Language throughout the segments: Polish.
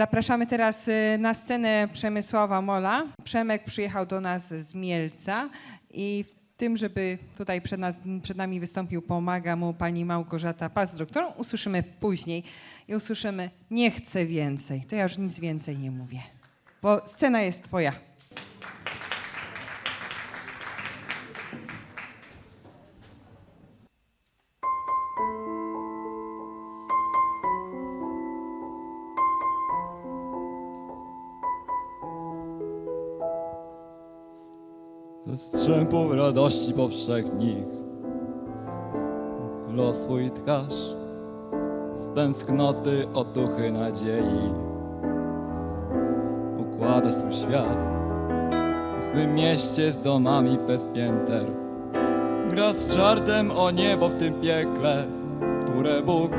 Zapraszamy teraz y, na scenę Przemysława Mola. Przemek przyjechał do nas z Mielca i w tym, żeby tutaj przed, nas, przed nami wystąpił, pomaga mu pani Małgorzata Pazdro, którą usłyszymy później i usłyszymy nie chcę więcej. To ja już nic więcej nie mówię, bo scena jest twoja. Ze strzępów radości powszechnych. Los swój tkasz Z tęsknoty otuchy nadziei. Układasz swój świat W swym mieście z domami bez pięter. Gra z czartem o niebo w tym piekle Które Bóg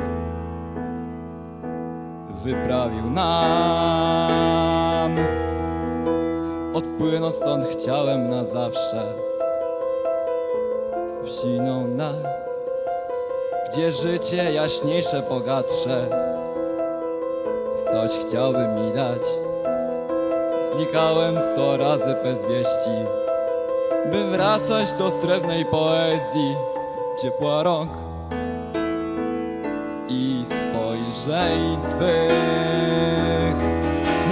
Wyprawił nam Odpłynąć stąd chciałem na zawsze. W dal Gdzie życie jaśniejsze, bogatsze. Ktoś chciałby mi dać. Znikałem sto razy bez wieści By wracać do srebrnej poezji. Ciepła rąk I spojrzeń twych.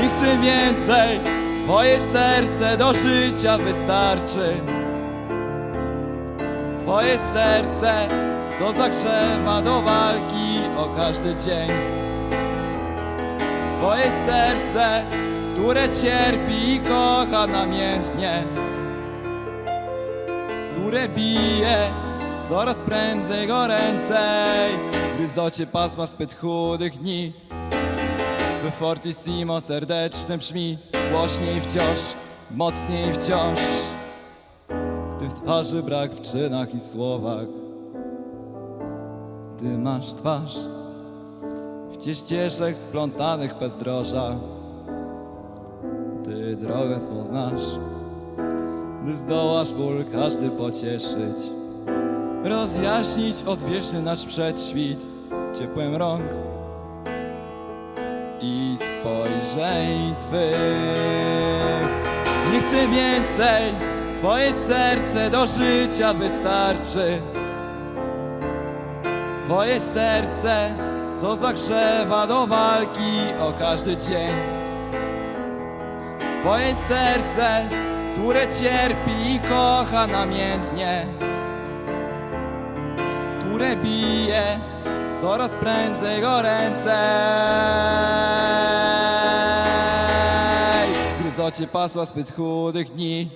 Nie chcę więcej Twoje serce do życia wystarczy. Twoje serce, co zagrzewa do walki o każdy dzień. Twoje serce, które cierpi i kocha namiętnie. Które bije coraz prędzej goręcej Gryzocie pasma zbyt chudych dni w fortissimo serdeczne brzmi Głośniej wciąż, mocniej wciąż. Gdy w twarzy brak w czynach i słowach Ty masz twarz Gdzie ścieżek splątanych bezdroża. Ty drogę swą znasz Gdy zdołasz ból każdy pocieszyć Rozjaśnić odwieczny nasz przedświt. Ciepłem rąk i spojrzeń Twych. Nie chcę więcej, Twoje serce do życia wystarczy. Twoje serce, co zagrzewa do walki o każdy dzień. Twoje serce, które cierpi i kocha namiętnie, które bije coraz prędzej goręcej. Gryzocie pasła zbyt chudych dni.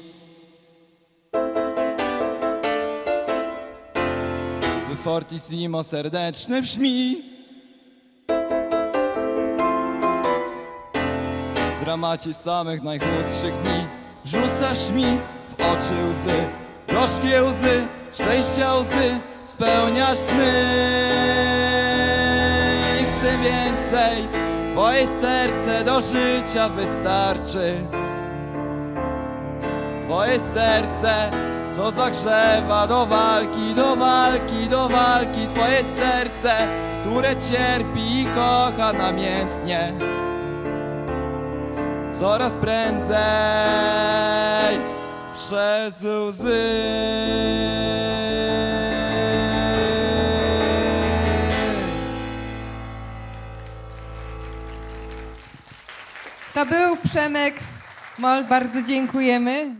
Fortissimo serdeczne brzmi. W dramacie samych najchudszych dni rzucasz mi w oczy łzy, gorzkie łzy, szczęścia łzy, spełniasz sny. Chcę więcej, twoje serce do życia wystarczy. Twoje serce, co zagrzewa do walki, do walki, do walki. Twoje serce, które cierpi i kocha namiętnie coraz prędzej przez łzy. To był Przemek Mol, bardzo dziękujemy.